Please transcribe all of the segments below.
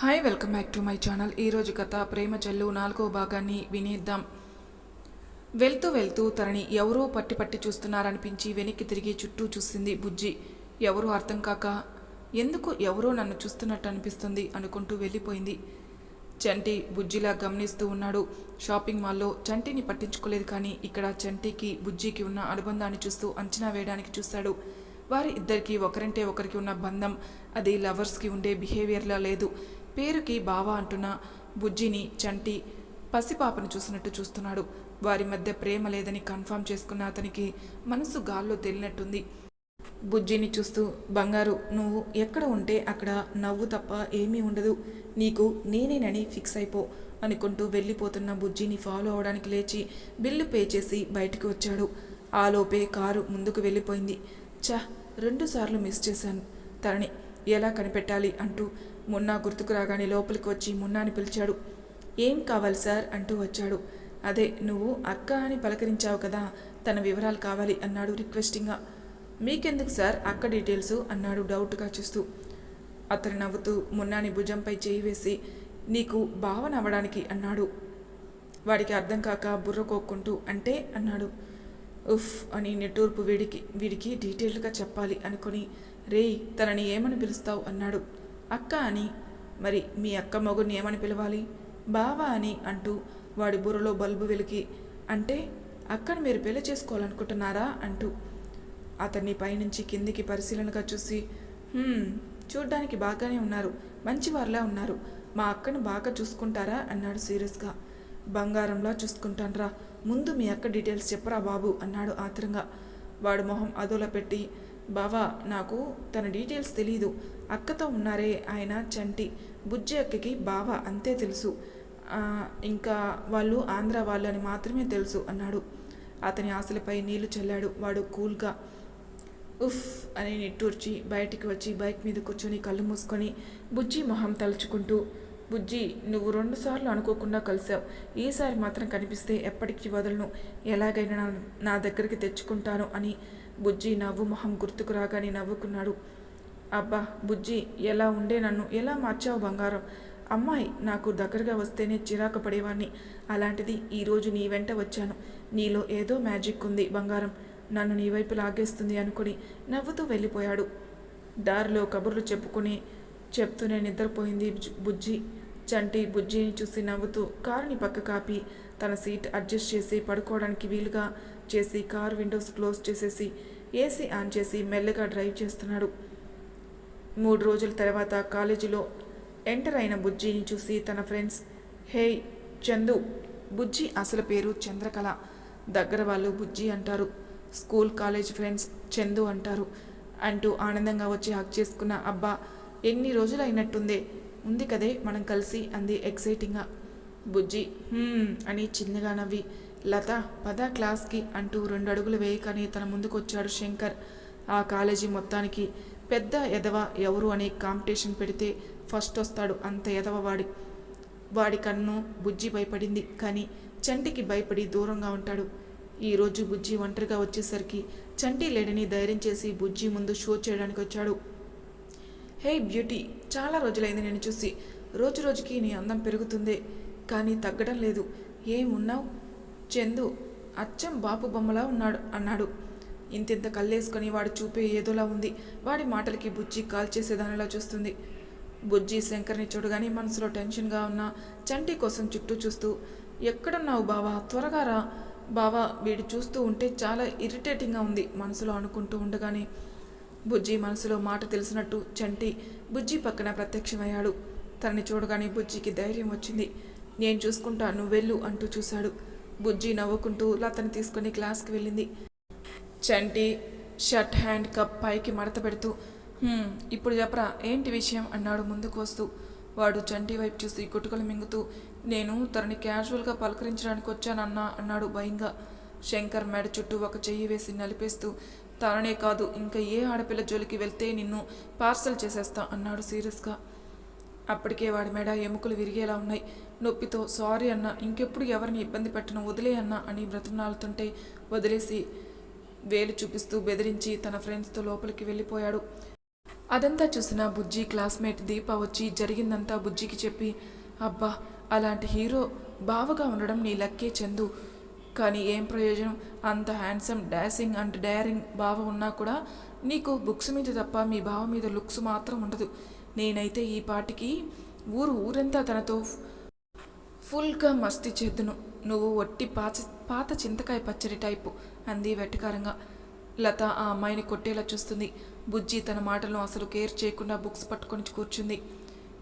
Hi welcome back to my channel ఈరోజు కథ ప్రేమ చెల్లు నాలుగో భాగాన్ని వినేద్దాం. వెళ్తూ వెళ్తూ తనని ఎవరో పట్టి పట్టి చూస్తున్నారనిపించి వెనక్కి తిరిగి చుట్టూ చూసింది బుజ్జి. ఎవరూ అర్థం కాక ఎందుకు ఎవరో నన్ను చూస్తున్నట్టు అనిపిస్తుంది అనుకుంటూ వెళ్ళిపోయింది. చంటి బుజ్జిలా గమనిస్తూ ఉన్నాడు. షాపింగ్ మాల్లో చంటిని పట్టించుకోలేదు కానీ ఇక్కడ చంటికి బుజ్జికి ఉన్న అనుబంధాన్ని చూస్తూ అంచనా వేయడానికి చూశాడు. వారి ఇద్దరికి ఒకరంటే ఒకరికి ఉన్న బంధం అది లవర్స్కి ఉండే బిహేవియర్లా లేదు. పేరుకి బావా అంటున్న బుజ్జిని చంటి పసిపాపను చూసినట్టు చూస్తున్నాడు. వారి మధ్య ప్రేమ లేదని కన్ఫర్మ్ చేసుకున్న అతనికి మనసు గాల్లో తేలినట్టుంది. బుజ్జిని చూస్తూ బంగారు నువ్వు ఎక్కడ ఉంటే అక్కడ నవ్వు తప్ప ఏమీ ఉండదు. నీకు నేనేనని ఫిక్స్ అయిపో అనుకుంటూ వెళ్ళిపోతున్న బుజ్జిని ఫాలో అవడానికి లేచి బిల్లు పే చేసి బయటికి వచ్చాడు. ఆలోపే కారు ముందుకు వెళ్ళిపోయింది. చ రెండుసార్లు మిస్ చేశాను. తనని ఎలా కనిపెట్టాలి? అంటూ మున్నా గుర్తుకు రాగానే లోపలికి వచ్చి మున్నాని పిలిచాడు. ఏం కావాలి సార్? అంటూ వచ్చాడు. అదే నువ్వు అక్క అని పలకరించావు కదా తన వివరాలు కావాలి అన్నాడు రిక్వెస్టింగ్గా. మీకెందుకు సార్ అక్క డీటెయిల్స్? అన్నాడు డౌట్గా చూస్తూ. అతను నవ్వుతూ మున్నాని భుజంపై చేయి వేసి నీకు భావన అవ్వడానికి అన్నాడు. వాడికి అర్థం కాక బుర్ర కోక్కుంటూ అంటే? అన్నాడు. ఉఫ్ అని నెట్టూర్పు వీడికి వీడికి డీటెయిల్గా చెప్పాలి అనుకుని రేయ్ తనని ఏమని పిలుస్తావు? అన్నాడు. అక్క అని. మరి మీ అక్క మొగుడిని ఏమని పిలవాలి? బావా అని అంటూ వాడి బుర్రలో బల్బు వెలికి అంటే అక్కను మీరు పెళ్ళి చేసుకోవాలనుకుంటున్నారా అంటూ. అతన్ని పైనుంచి కిందికి పరిశీలనగా చూసి చూడ్డానికి బాగానే ఉన్నారు మంచివారిలా ఉన్నారు. మా అక్కను బాగా చూసుకుంటారా? అన్నాడు సీరియస్గా. బంగారంలా చూసుకుంటాన్రా. ముందు మీ అక్క డీటెయిల్స్ చెప్పరా బాబు? అన్నాడు ఆత్రంగా. వాడు మొహం అదోలా పెట్టి బావా నాకు తన డీటెయిల్స్ తెలియదు అక్కతో ఉన్నారే ఆయన చంటి. బుజ్జి అక్కకి బావ అంతే తెలుసు. ఇంకా వాళ్ళు ఆంధ్ర వాళ్ళు అని మాత్రమే తెలుసు అన్నాడు. అతని ఆశలపై నీళ్ళు చల్లాడు. వాడు కూల్గా ఉఫ్ అని నిట్టూర్చి బయటికి వచ్చి బైక్ మీద కూర్చొని కళ్ళు మూసుకొని బుజ్జి మొహం తలుచుకుంటూ బుజ్జి నువ్వు రెండుసార్లు అనుకోకుండా కలిసావు. ఈసారి మాత్రం కనిపిస్తే ఎప్పటికీ వదలను. ఎలాగైనా నా- నా దగ్గరికి తెచ్చుకుంటాను అని బుజ్జి నవ్వు మొహం గుర్తుకు రాగానే నవ్వుకున్నాడు. అబ్బా బుజ్జి ఎలా ఉండే నన్ను? ఎలా మార్చావు బంగారం? అమ్మాయి నాకు దగ్గరగా వస్తేనే చిరాకు పడేవాణ్ణి. అలాంటిది ఈరోజు నీ వెంట వచ్చాను. నీలో ఏదో మ్యాజిక్ ఉంది బంగారం. నన్ను నీ వైపు లాగేస్తుంది అనుకుని నవ్వుతూ వెళ్ళిపోయాడు. దారిలో కబుర్లు చెప్పుకుని చెప్తూనే నిద్రపోయింది బుజ్జి- చంటి బుజ్జిని చూసి నవ్వుతూ కారుని పక్క కాపి. తన సీట్ అడ్జస్ట్ చేసి పడుకోవడానికి వీలుగా చేసి కారు విండోస్ క్లోజ్ చేసేసి ఏసీ ఆన్ చేసి మెల్లగా డ్రైవ్ చేస్తున్నాడు. మూడు రోజుల తర్వాత కాలేజీలో ఎంటర్ అయిన బుజ్జిని చూసి తన ఫ్రెండ్స్ హే చందు బుజ్జి అసలు పేరు చంద్రకళ. దగ్గర వాళ్ళు బుజ్జి అంటారు. స్కూల్ కాలేజ్ ఫ్రెండ్స్ చందు అంటారు. అంటూ ఆనందంగా వచ్చి హక్ చేసుకున్న అబ్బా ఎన్ని రోజులు అయినట్టుందే ఉంది కదే మనం కలిసి అంది ఎక్సైటింగ్గా. బుజ్జి అని చిన్నగా నవ్వి లత పద క్లాస్కి అంటూ రెండు అడుగులు వేయకని తన ముందుకొచ్చాడు శంకర్. ఆ కాలేజీ మొత్తానికి పెద్ద ఎదవ ఎవరు అనే కాంపిటీషన్ పెడితే ఫస్ట్ వస్తాడు అంత ఎదవ వాడి వాడి కన్ను బుజ్జి భయపడింది కానీ చంటికి భయపడి దూరంగా ఉంటాడు. ఈరోజు బుజ్జి ఒంటరిగా వచ్చేసరికి చంటి లేడని ధైర్యం చేసి బుజ్జి ముందు షో చేయడానికి వచ్చాడు. హే బ్యూటీ చాలా రోజులైంది నేను చూసి. రోజు రోజుకి నీ అందం పెరుగుతుందే కానీ తగ్గడం లేదు. ఏమున్నావు చందు అచ్చం బాపు బొమ్మలా ఉన్నాడు అన్నాడు. ఇంతింత కళ్ళేసుకొని వాడు చూపే ఏదోలా ఉంది. వాడి మాటలకి బుజ్జి కాల్ చేసేదానిలా చూస్తుంది. బుజ్జి శంకర్ని చూడగానే మనసులో టెన్షన్గా ఉన్న చంటి కోసం చుట్టూ చూస్తూ ఎక్కడున్నావు బావా? త్వరగా రా. బావా వీడు చూస్తూ ఉంటే చాలా ఇరిటేటింగ్గా ఉంది మనసులో అనుకుంటూ ఉండగానే బుజ్జి మనసులో మాట తెలిసినట్టు చంటి బుజ్జి పక్కన ప్రత్యక్షమయ్యాడు. తనని చూడగానే బుజ్జికి ధైర్యం వచ్చింది. నేను చూసుకుంటా నువ్వెళ్ళు అంటూ చూశాడు. బుజ్జి నవ్వుకుంటూ లతను తీసుకొని క్లాస్కి వెళ్ళింది. చంటి షర్ట్ హ్యాండ్ కప్ పైకి మడత పెడుతూ ఇప్పుడు చెప్పరా ఏంటి విషయం? అన్నాడు ముందుకు వస్తూ. వాడు చంటి వైపు చూసి గుట్టుకలు మింగుతూ నేను తనని క్యాజువల్గా పలకరించడానికి వచ్చానన్నా అన్నాడు భయంగా. శంకర్ మెడ చుట్టూ ఒక చెయ్యి వేసి నలిపేస్తూ తననే కాదు ఇంకా ఏ ఆడపిల్ల జోలికి వెళ్తే నిన్ను పార్సల్ చేసేస్తా అన్నాడు సీరియస్గా. అప్పటికే వాడి మెడ ఎముకలు విరిగేలా ఉన్నాయి. నొప్పితో సారీ అన్న ఇంకెప్పుడు ఎవరిని ఇబ్బంది పెట్టను వదిలే అన్న అని బ్రతిమలాడుతుంటే వదిలేసి వేలు చూపిస్తూ బెదిరించి తన ఫ్రెండ్స్తో లోపలికి వెళ్ళిపోయాడు. అదంతా చూసిన బుజ్జి క్లాస్మేట్ దీప వచ్చి జరిగిందంతా బుజ్జికి చెప్పి అబ్బా అలాంటి హీరో బావగా ఉండడం నీ లక్కే చందు. కానీ ఏం ప్రయోజనం? అంత హ్యాండ్సమ్ డాసింగ్ అండ్ డేరింగ్ బావ ఉన్నా కూడా నీకు బుక్స్ మీద తప్ప మీ బావ మీద లుక్స్ మాత్రం ఉండదు. నేనైతే ఈ పాటికి ఊరు ఊరంతా తనతో ఫుల్గా మస్తి చేద్దును. నువ్వు ఒట్టి పాచ పాత చింతకాయ పచ్చడి టైపు అంది వెటకారంగా. లత ఆ అమ్మాయిని కొట్టేలా చూస్తుంది. బుజ్జి తన మాటలను అసలు కేర్ చేయకుండా బుక్స్ పట్టుకొని కూర్చుంది.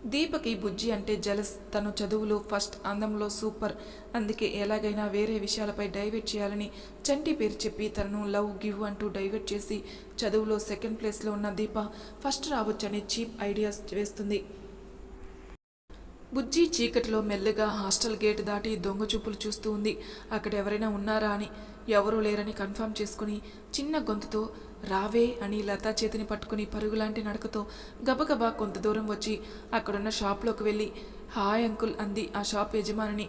దీపకి బుజ్జి అంటే జలస్ తను చదువులో ఫస్ట్ అందంలో సూపర్. అందుకే ఎలాగైనా వేరే విషయాలపై డైవర్ట్ చేయాలని చంటి పేరు చెప్పి తనను లవ్ గివ్ అంటూ డైవర్ట్ చేసి చదువులో సెకండ్ ప్లేస్లో ఉన్న దీప ఫస్ట్ రావచ్చని చీప్ ఐడియాస్ వేస్తుంది. బుజ్జి చీకటిలో మెల్లగా హాస్టల్ గేట్ దాటి దొంగ చూపులు చూస్తూ ఉంది. అక్కడ ఎవరైనా ఉన్నారా అని. ఎవరూ లేరని కన్ఫర్మ్ చేసుకుని చిన్న గొంతుతో రావే అని లతా చేతిని పట్టుకుని పరుగులాంటి నడకతో గబగబా కొంత దూరం వచ్చి అక్కడున్న షాప్లోకి వెళ్ళి హాయ్ అంకుల్ అంది ఆ షాప్ యజమానిని.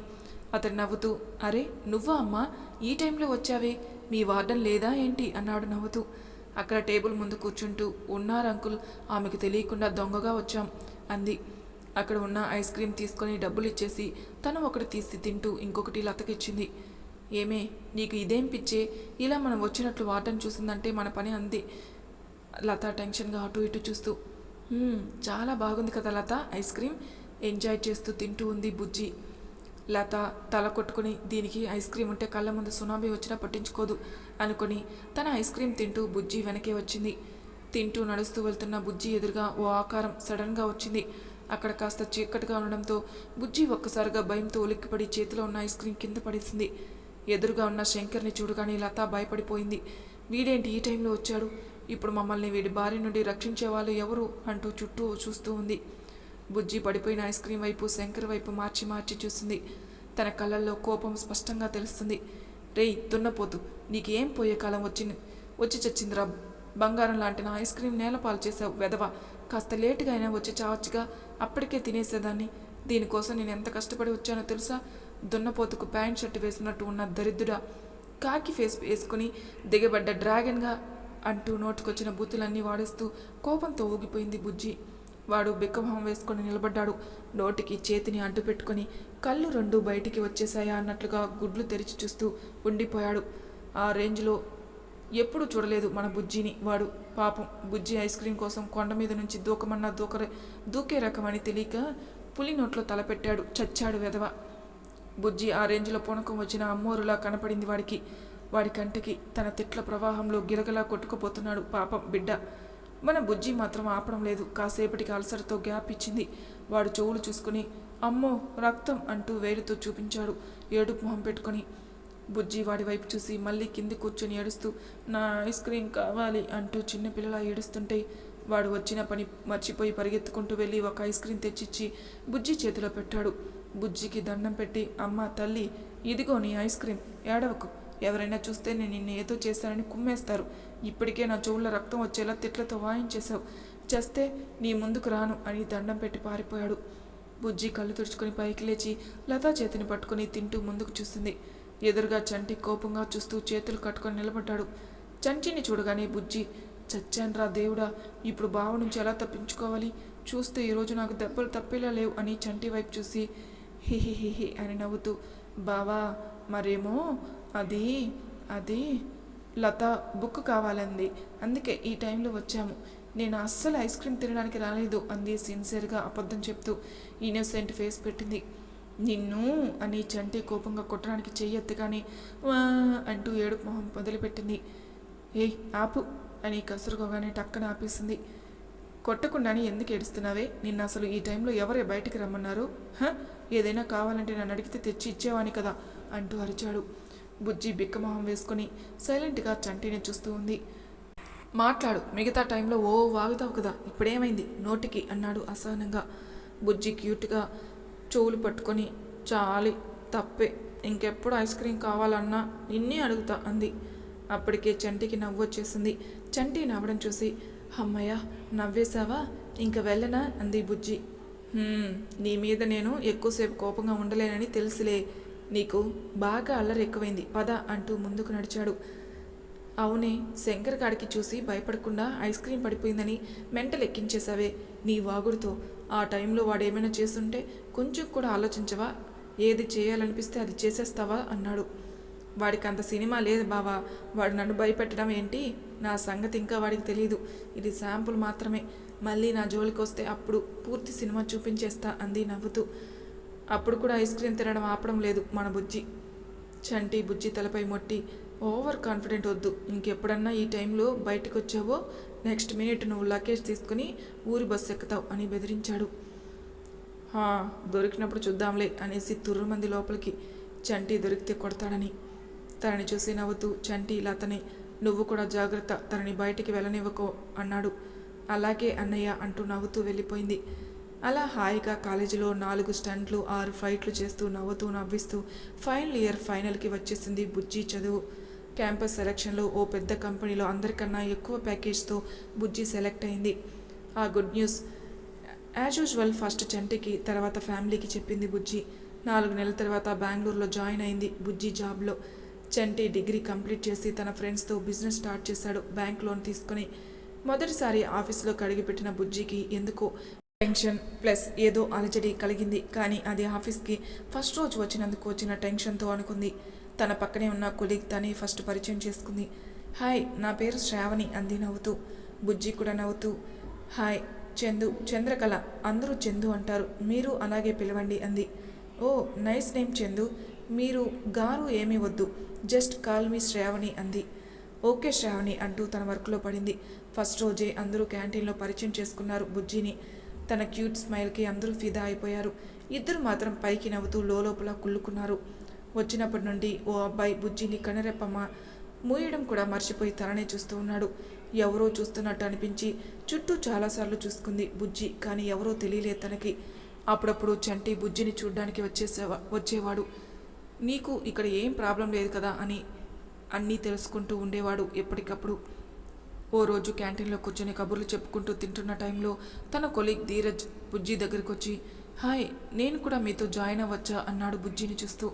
అతడు నవ్వుతూ అరే నువ్వా అమ్మా? ఈ టైంలో వచ్చావే? మీ వార్డన్ లేదా ఏంటి? అన్నాడు నవ్వుతూ. అక్కడ టేబుల్ ముందు కూర్చుంటూ ఉన్నారు అంకుల్? ఆమెకు తెలియకుండా దొంగగా వచ్చాం అంది. అక్కడ ఉన్న ఐస్ క్రీమ్ తీసుకొని డబ్బులు ఇచ్చేసి తను ఒకటి తీసి తింటూ ఇంకొకటి లతకిచ్చింది. ఏమే నీకు ఇదేం పిచ్చే? ఇలా మనం వచ్చినట్లు వాటర్ని చూసిందంటే మన పని అంది. లత టెన్షన్గా అటు ఇటు చూస్తూ చాలా బాగుంది కదా లత ఐస్ క్రీమ్? ఎంజాయ్ చేస్తూ తింటూ ఉంది బుజ్జి. లత తల కొట్టుకుని దీనికి ఐస్ క్రీమ్ ఉంటే కళ్ళ ముందు సునామీ వచ్చినా పట్టించుకోదు అనుకొని తన ఐస్ క్రీమ్ తింటూ బుజ్జి వెనకే వచ్చింది. తింటూ నడుస్తూ వెళ్తున్న బుజ్జి ఎదురుగా ఓ ఆకారం సడన్గా వచ్చింది. అక్కడ కాస్త చీకటిగా ఉండడంతో బుజ్జి ఒక్కసారిగా భయంతో ఉలిక్కిపడి చేతిలో ఉన్న ఐస్ క్రీమ్ కింద పడేసింది. ఎదురుగా ఉన్న శంకర్ని చూడగానే లత భయపడిపోయింది. వీడేంటి ఈ టైంలో వచ్చాడు? ఇప్పుడు మమ్మల్ని వీడి భార్య నుండి రక్షించే వాళ్ళు ఎవరు? అంటూ చుట్టూ చూస్తూ ఉంది. బుజ్జి పడిపోయిన ఐస్ క్రీం వైపు శంకర్ వైపు మార్చి మార్చి చూసింది. తన కళ్ళల్లో కోపం స్పష్టంగా తెలుస్తుంది. రేయ్ దున్నపోతు. నీకేం పోయే కాలం వచ్చింది? వచ్చి చచ్చిందిరా. బంగారం లాంటి నా ఐస్ క్రీం నేలపాలు చేసావు వెదవ కాస్త లేటుగా అయినా వచ్చి చావచ్చుగా. అప్పటికే తినేసేదాన్ని. దీనికోసం నేను ఎంత కష్టపడి వచ్చానో తెలుసా? దున్నపోతుకు ప్యాంట్ షర్ట్ వేసినట్టు ఉన్న దరిద్రుడా. కాకి ఫేస్ వేసుకుని దిగబడ్డ డ్రాగన్గా అంటూ నోటికొచ్చిన బూతులన్నీ వాడేస్తూ కోపంతో ఊగిపోయింది బుజ్జి. వాడు బిక్కమొహం వేసుకొని నిలబడ్డాడు. నోటికి చేతిని అడ్డు కళ్ళు రెండు బయటికి వచ్చేసాయా అన్నట్లుగా గుడ్లు తెరిచి చూస్తూ ఉండిపోయాడు. ఆ రేంజ్లో ఎప్పుడు చూడలేదు మన బుజ్జిని. వాడు పాపం బుజ్జి ఐస్ క్రీం కోసం కొండ మీద నుంచి దూకమన్నా దూకరే దూకే రకమని తెలియక పులి నోట్లో తలపెట్టాడు చచ్చాడు వెధవ. బుజ్జి ఆ రేంజ్లో పూనకం వచ్చిన అమ్మోరులా కనపడింది వాడికి. వాడి కంటికి తన తిట్ల ప్రవాహంలో గిలగలా కొట్టుకుపోతున్నాడు పాపం బిడ్డ. మన బుజ్జి మాత్రం ఆపడం లేదు. కాసేపటికి అల్సర్తో గ్యాప్ ఇచ్చింది. వాడు చెవులు చూసుకుని అమ్మో రక్తం అంటూ వేడితో చూపించాడు. ఏడుపు మొహం పెట్టుకొని బుజ్జి వాడి వైపు చూసి మళ్ళీ కింది కూర్చొని ఏడుస్తూ నా ఐస్ క్రీమ్ కావాలి అంటూ చిన్నపిల్లలా ఏడుస్తుంటే వాడు వచ్చిన పని మర్చిపోయి పరిగెత్తుకుంటూ వెళ్ళి ఒక ఐస్ క్రీమ్ తెచ్చిచ్చి బుజ్జి చేతిలో పెట్టాడు. బుజ్జికి దండం పెట్టి అమ్మ తల్లి ఇదిగో నీ ఐస్ క్రీమ్ ఏడవకు. ఎవరైనా చూస్తే నేను నిన్ను ఏదో చేశానని కుమ్మేస్తారు. ఇప్పటికే నా చెవుల్లో రక్తం వచ్చేలా తిట్లతో వాయించేశావు. చేస్తే నీ ముందుకు రాను అని దండం పెట్టి పారిపోయాడు. బుజ్జి కళ్ళు తుడుచుకొని పైకి లేచి లతా చేతిని పట్టుకొని తింటూ ముందుకు చూసింది. ఎదురుగా చంటి కోపంగా చూస్తూ చేతులు కట్టుకొని నిలబడ్డాడు. చంటిని చూడగానే బుజ్జి చచ్చాన్రా దేవుడా ఇప్పుడు బావ నుంచి ఎలా తప్పించుకోవాలి? చూస్తే ఈరోజు నాకు దెబ్బలు తప్పేలా లేవు అని చంటి వైపు చూసి హిహిహిహి అని నవ్వుతూ బావా మరేమో? అది అది లత బుక్ కావాలంది. అందుకే ఈ టైంలో వచ్చాము. నేను అస్సలు ఐస్ క్రీమ్ తినడానికి రాలేదు అంది సిన్సియర్గా అబద్ధం చెప్తూ. ఇన్నోసెంట్ ఫేస్ పెట్టింది. నిన్ను అని చంటి కోపంగా కొట్టడానికి చెయ్యెత్తగానే కానీ అంటూ ఏడుపు మొహం మొదలుపెట్టింది. ఏయ్ ఆపు అని కసురుకోగానే టక్కన ఆపేసింది. కొట్టకుండానే ఎందుకు ఏడుస్తున్నావే? నిన్న అసలు ఈ టైంలో ఎవరే బయటికి రమ్మన్నారు? హ? ఏదైనా కావాలంటే నన్ను అడిగితే తెచ్చి ఇచ్చేవాని కదా అంటూ అరిచాడు. బుజ్జి బిక్కమొహం వేసుకొని సైలెంట్గా చంటిని చూస్తూ ఉంది. మాట్లాడు మిగతా టైంలో ఓ వాగుతావు కదా ఇప్పుడేమైంది? నోటికి అన్నాడు అసహనంగా. బుజ్జి క్యూట్గా చెవులు పట్టుకొని చాలి తప్పే. ఇంకెప్పుడు ఐస్ క్రీమ్ కావాలన్నా నిన్నే అడుగుతా అంది. అప్పటికే చంటికి నవ్వు వచ్చేసింది. చంటి నవ్వడం చూసి అమ్మయ్య నవ్వేశావా? ఇంక వెళ్ళనా? అంది బుజ్జి. నీ మీద నేను ఎక్కువసేపు కోపంగా ఉండలేనని తెలుసులే. నీకు బాగా అల్లరి ఎక్కువైంది. పద అంటూ ముందుకు నడిచాడు. అవునే శంకర్ కాడికి చూసి భయపడకుండా ఐస్ క్రీం పడిపోయిందని మెంటలు ఎక్కించేశావే నీ వాగుడుతో ఆ టైంలో వాడు ఏమైనా చేస్తుంటే కొంచెం కూడా ఆలోచించవా? ఏది చేయాలనిపిస్తే అది చేసేస్తావా? అన్నాడు. వాడికి అంత సినిమా లేదు బావా. వాడు నన్ను భయపెట్టడం ఏంటి? నా సంగతి ఇంకా వాడికి తెలియదు ఇది శాంపుల్ మాత్రమే. మళ్ళీ నా జోలికి వస్తే అప్పుడు పూర్తి సినిమా చూపించేస్తా అంది నవ్వుతూ. అప్పుడు కూడా ఐస్ క్రీమ్ తినడం ఆపడం లేదు మన బుజ్జి. చంటి బుజ్జి తలపై మొట్టి ఓవర్ కాన్ఫిడెంట్ వద్దు. ఇంకెప్పుడన్నా ఈ టైంలో బయటకు వచ్చావో నెక్స్ట్ మినిట్ నువ్వు లగేజ్ తీసుకుని ఊరి బస్సు ఎక్కుతావు అని బెదిరించాడు. "హా, దొరికినప్పుడు చూద్దాంలే అనేసి తుర్రుమంది లోపలికి చంటి దొరికితే కొడతాడని. తనని చూసి నవ్వుతూ చంటి ఇలా తనే నువ్వు కూడా జాగ్రత్త తనని బయటికి వెళ్ళనివ్వకో అన్నాడు. అలాగే అన్నయ్య అంటూ నవ్వుతూ వెళ్ళిపోయింది. అలా హాయిగా కాలేజీలో నాలుగు స్టంట్లు ఆరు ఫైట్లు చేస్తూ నవ్వుతూ నవ్విస్తూ ఫైనల్ ఇయర్ ఫైనల్కి వచ్చేసింది బుజ్జి చదువు. క్యాంపస్ సెలక్షన్లో ఓ పెద్ద కంపెనీలో అందరికన్నా ఎక్కువ ప్యాకేజ్తో బుజ్జి సెలెక్ట్ అయింది. ఆ good news. As usual first చంటికి తర్వాత ఫ్యామిలీకి చెప్పింది బుజ్జి. నాలుగు నెలల తర్వాత బెంగళూరులో జాయిన్ అయింది బుజ్జి జాబ్లో. చంటి డిగ్రీ కంప్లీట్ చేసి తన ఫ్రెండ్స్తో బిజినెస్ స్టార్ట్ చేశాడు బ్యాంక్ లోన్ తీసుకుని. మొదటిసారి ఆఫీస్లో కడిగిపెట్టిన బుజ్జికి ఎందుకో టెన్షన్ ప్లస్ ఏదో అలజడి కలిగింది. కానీ అది ఆఫీస్కి ఫస్ట్ రోజు వచ్చినందుకు వచ్చిన టెన్షన్తో అనుకుంది. తన పక్కనే ఉన్న కొలీగ్ తనే ఫస్ట్ పరిచయం చేసుకుంది. హాయ్ నా పేరు శ్రావణి అంది నవ్వుతూ. బుజ్జి కూడా నవ్వుతూ హాయ్ చందు చంద్రకళ అందరూ చందు అంటారు. మీరు అలాగే పిలవండి అంది. Oh nice name Chandu. మీరు గారు ఏమీ వద్దు. జస్ట్ కాల్ మీ శ్రావణి అంది. ఓకే శ్రావణి అంటూ తన వర్క్లో పడింది. ఫస్ట్ రోజే అందరూ క్యాంటీన్లో పరిచయం చేసుకున్నారు బుజ్జిని. తన క్యూట్ స్మైల్కి అందరూ ఫిదా అయిపోయారు. ఇద్దరు మాత్రం పైకి నవ్వుతూ లోపల కుళ్ళుకున్నారు. వచ్చినప్పటి నుండి ఓ అబ్బాయి బుజ్జిని కనరెప్పమ్మ మూయడం కూడా మర్చిపోయి తననే చూస్తూ ఉన్నాడు. ఎవరో చూస్తున్నట్టు అనిపించి చుట్టూ చాలాసార్లు చూసుకుంది బుజ్జి కానీ ఎవరో తెలియలేదు తనకి. అప్పుడప్పుడు చంటి బుజ్జిని చూడ్డానికి వచ్చేసేవా వచ్చేవాడు. నీకు ఇక్కడ ఏం ప్రాబ్లం లేదు కదా అని అన్నీ తెలుసుకుంటూ ఉండేవాడు ఎప్పటికప్పుడు. ఓ రోజు క్యాంటీన్లో కూర్చొని కబుర్లు చెప్పుకుంటూ తింటున్న టైంలో తన కొలీగ్ ధీరజ్ బుజ్జి దగ్గరికి వచ్చి హాయ్ నేను కూడా మీతో జాయిన్ అవ్వచ్చా? అన్నాడు బుజ్జిని చూస్తూ.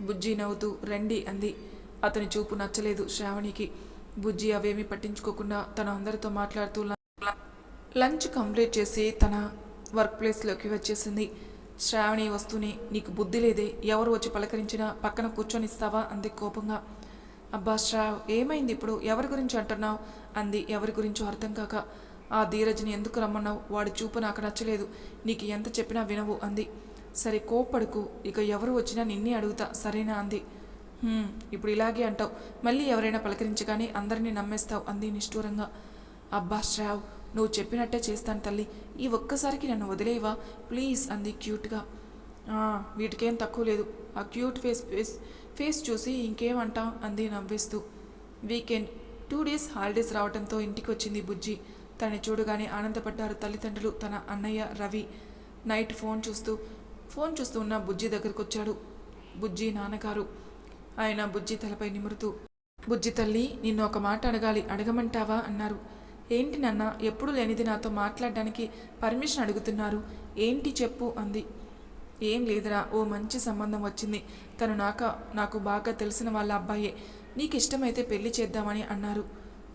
బుజ్జి నవ్వుతూ రండి అంది. అతని చూపు నచ్చలేదు శ్రావణికి. బుజ్జి అవేమీ పట్టించుకోకుండా తన అందరితో మాట్లాడుతూ లంచ్ కంప్లీట్ చేసి తన వర్క్ ప్లేస్లోకి వచ్చేసింది. శ్రావణి వస్తూనే నీకు బుద్ధి లేదే ఎవరు వచ్చి పలకరించినా పక్కన కూర్చొని ఇస్తావా అంది కోపంగా. అబ్బా శ్రావ్ ఏమైంది ఇప్పుడు? ఎవరి గురించి అంటున్నావు? అంది. ఎవరి గురించో అర్థం కాక. ఆ ధీరజ్ని ఎందుకు రమ్మన్నావు? వాడి చూపు నాకు నచ్చలేదు. నీకు ఎంత చెప్పినా వినవు అంది. సరే కోప్పడుకు ఇక ఎవరు వచ్చినా నిన్నే అడుగుతా సరేనా అంది. ఇప్పుడు ఇలాగే అంటావు. మళ్ళీ ఎవరైనా పలకరించగానే అందరినీ నమ్మేస్తావు అంది నిష్ఠూరంగా. అబ్బా శ్రావ్ నువ్వు చెప్పినట్టే చేస్తాను తల్లి. ఈ ఒక్కసారికి నన్ను వదిలేవా ప్లీజ్ అంది క్యూట్గా. వీటికేం తక్కువ లేదు. ఆ క్యూట్ ఫేస్ ఫేస్ ఫేస్ చూసి ఇంకేమంటాం అంది నవ్విస్తూ. వీకెండ్ టూ డేస్ హాలిడేస్ రావడంతో ఇంటికి వచ్చింది బుజ్జి. తనని చూడగానే ఆనందపడ్డారు తల్లిదండ్రులు తన అన్నయ్య రవి. నైట్ ఫోన్ చూస్తూ ఫోన్ చూస్తూ ఉన్న బుజ్జి దగ్గరకు వచ్చాడు. బుజ్జి నాన్నగారు. ఆయన బుజ్జి తలపై నిమురుతూ బుజ్జి తల్లి నిన్ను ఒక మాట అడగాలి. అడగమంటావా? అన్నారు. ఏంటి నాన్న? ఎప్పుడు లేనిది నాతో మాట్లాడడానికి పర్మిషన్ అడుగుతున్నారు. ఏంటి చెప్పు అంది. ఏం లేదురా. ఓ మంచి సంబంధం వచ్చింది. తను నాక నాకు బాగా తెలిసిన వాళ్ళ అబ్బాయే. నీకు ఇష్టమైతే పెళ్ళి చేద్దామని అన్నారు.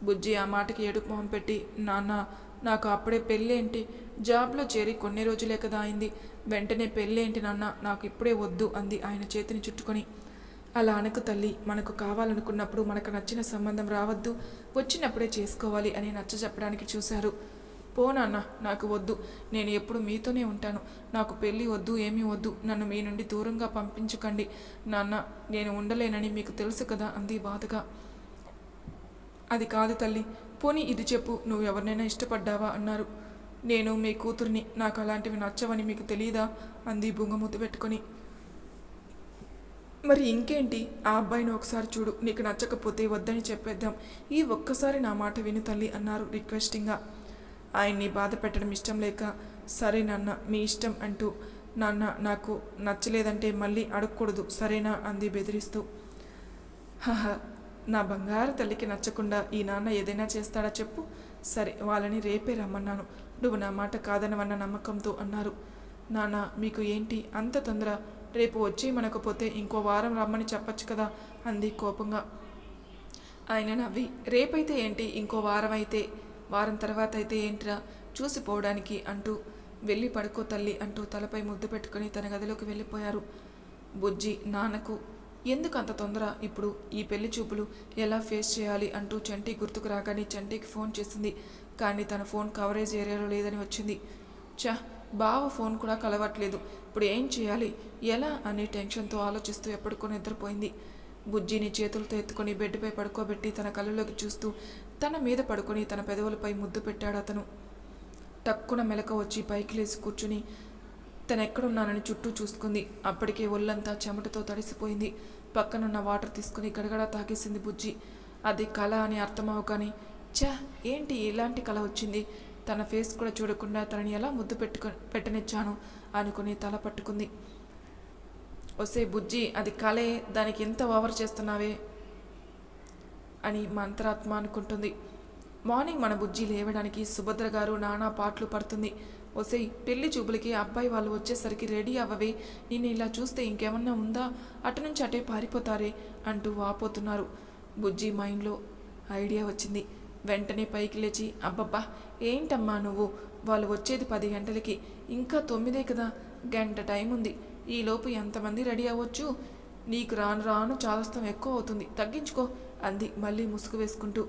బుజ్జి ఆ మాటకి ఏడుపు మొహం పెట్టి నాన్న నాకు అప్పుడే పెళ్ళేంటి? జాబ్లో చేరి కొన్ని రోజులే కదా అయింది. వెంటనే పెళ్ళేంటి నాన్న? నాకు ఇప్పుడే వద్దు అంది ఆయన చేతిని చుట్టుకొని. అలా అనకు తల్లి. మనకు కావాలనుకున్నప్పుడు మనకు నచ్చిన సంబంధం రావద్దు. వచ్చినప్పుడే చేసుకోవాలి అని నచ్చ చెప్పడానికి చూశారు. పో నాన్న నాకు వద్దు. నేను ఎప్పుడు మీతోనే ఉంటాను. నాకు పెళ్ళి వద్దు ఏమీ వద్దు. నన్ను మీ నుండి దూరంగా పంపించకండి. నాన్న నేను ఉండలేనని మీకు తెలుసు కదా అంది బాధగా. అది కాదు తల్లి. పోనీ ఇది చెప్పు నువ్వు ఎవరినైనా ఇష్టపడ్డావా? అన్నారు. నేను మీ కూతుర్ని నాకు అలాంటివి నచ్చవని మీకు తెలియదా అంది బుంగమూత పెట్టుకొని. మరి ఇంకేంటి? ఆ అబ్బాయిని ఒకసారి చూడు నీకు నచ్చకపోతే వద్దని చెప్పేద్దాం. ఈ ఒక్కసారి నా మాట విను తల్లి అన్నారు రిక్వెస్టింగ్గా. ఆయన్ని బాధ పెట్టడం ఇష్టం లేక సరే నాన్న మీ ఇష్టం అంటూ నాన్న నాకు నచ్చలేదంటే మళ్ళీ అడగకూడదు సరేనా? అంది బెదిరిస్తూ. హహ నా బంగారు తల్లికి నచ్చకుండా ఈ నాన్న ఏదైనా చేస్తాడా చెప్పు? సరే వాళ్ళని రేపే రమ్మన్నాను. నువ్వు నా మాట కాదనవన్న నమ్మకంతో అన్నారు. నాన్న మీకు ఏంటి? అంత తొందర. రేపు వచ్చి మనకపోతే ఇంకో వారం రమ్మని చెప్పొచ్చు కదా? అంది కోపంగా. ఆయన నవ్వి రేపైతే ఏంటి? ఇంకో వారం అయితే వారం తర్వాత అయితే ఏంట్రా? చూసిపోవడానికి అంటూ వెళ్ళి పడుకో తల్లి అంటూ తలపై ముద్దు పెట్టుకుని తన గదిలోకి వెళ్ళిపోయారు. బుజ్జి నాన్నకు ఎందుకు అంత తొందర? ఇప్పుడు ఈ పెళ్ళి చూపులు ఎలా ఫేస్ చేయాలి అంటూ చంటి గుర్తుకు రాగానే చంటికి ఫోన్ చేసింది. కానీ తన ఫోన్ కవరేజ్ ఏరియాలో లేదని వచ్చింది. చా బావ ఫోన్ కూడా కలవట్లేదు. ఇప్పుడు ఏం చేయాలి? ఎలా? అని టెన్షన్తో ఆలోచిస్తూ ఎప్పటికో నిద్రపోయింది. బుజ్జిని చేతులతో ఎత్తుకొని బెడ్పై పడుకోబెట్టి తన కళ్ళలోకి చూస్తూ తన మీద పడుకొని తన పెదవులపై ముద్దు పెట్టాడు అతను. టక్కున మెలక వచ్చి పైకి లేచి కూర్చుని తను ఎక్కడున్నానని చుట్టూ చూసుకుంది. అప్పటికే ఒళ్ళంతా చెమటతో తడిసిపోయింది. పక్కనున్న వాటర్ తీసుకుని గడగడ తాగేసింది బుజ్జి. అది కళ అని అర్థమవగానే ఛా! ఏంటి ఇలాంటి కళ వచ్చింది? తన ఫేస్ కూడా చూడకుండా తనని ఎలా ముద్దు పెట్టుకు పెట్టనిచ్చాను అనుకుని తల పట్టుకుంది. ఒసే బుజ్జి అది కళే దానికి ఎంత ఓవర్ చేస్తున్నావే? అని మంత్రాత్మ అనుకుంటుంది. మార్నింగ్ మన బుజ్జి లేవడానికి సుభద్ర గారు నానా పాటలు పడుతుంది. ఒసేయ్ పెళ్ళి చూపులకి అబ్బాయి వాళ్ళు వచ్చేసరికి రెడీ అవ్వవే. నిన్ను ఇలా చూస్తే ఇంకేమన్నా ఉందా? అటు నుంచి అటే పారిపోతారే అంటూ వాపోతున్నారు బుజ్జి మైండ్లో ఐడియా వచ్చింది. వెంటనే పైకి లేచి అబ్బబ్బా ఏంటమ్మా నువ్వు? వాళ్ళు వచ్చేది పది గంటలకి. ఇంకా తొమ్మిదే కదా. గంట టైం ఉంది. ఈలోపు ఎంతమంది రెడీ అవ్వచ్చు? నీకు రాను రాను చాలాస్తం ఎక్కువ అవుతుంది. తగ్గించుకో అంది మళ్ళీ ముసుగు వేసుకుంటూ.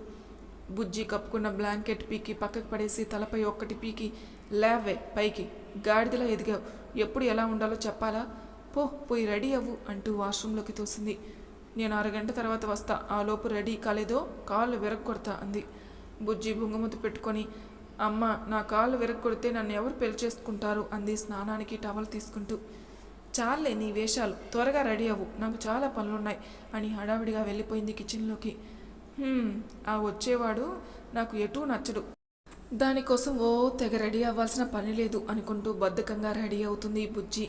బుజ్జి కప్పుకున్న బ్లాంకెట్ పీకి పక్కకు పడేసి తలపై ఒక్కటి పీకి లేవే పైకి. గాడిదలా ఎదిగావు. ఎప్పుడు ఎలా ఉండాలో చెప్పాలా? పో పోయి రెడీ అవ్వు అంటూ వాష్రూంలోకి తోసింది. నేను అరగంట తర్వాత వస్తా. ఆ లోపు రెడీ కాలేదో కాళ్ళు విరగొడతా అంది. బుజ్జి బుంగమూతి పెట్టుకొని అమ్మ నా కాళ్ళు విరగొడితే నన్ను ఎవరు పెళ్ళి చేసుకుంటారు? అంది స్నానానికి టవల్ తీసుకుంటూ. చాలే నీ వేషాలు. త్వరగా రెడీ అవ్వు. నాకు చాలా పనులున్నాయి అని హడావిడిగా వెళ్ళిపోయింది కిచెన్లోకి. ఆ వచ్చేవాడు నాకు ఎటూ నచ్చడు. దానికోసం ఓ తెగ రెడీ అవ్వాల్సిన పని లేదు అనుకుంటూ బద్ధకంగా రెడీ అవుతుంది ఈ బుజ్జి.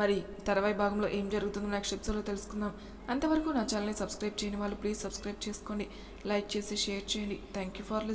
మరి తర్వాయి భాగంలో ఏం జరుగుతుందో నెక్స్ట్ ఎపిసోడ్లో తెలుసుకుందాం. అంతవరకు నా ఛానల్ని సబ్స్క్రైబ్ చేయని వాళ్ళు ప్లీజ్ సబ్స్క్రైబ్ చేసుకోండి. లైక్ చేసి షేర్ చేయండి. Thank you for listen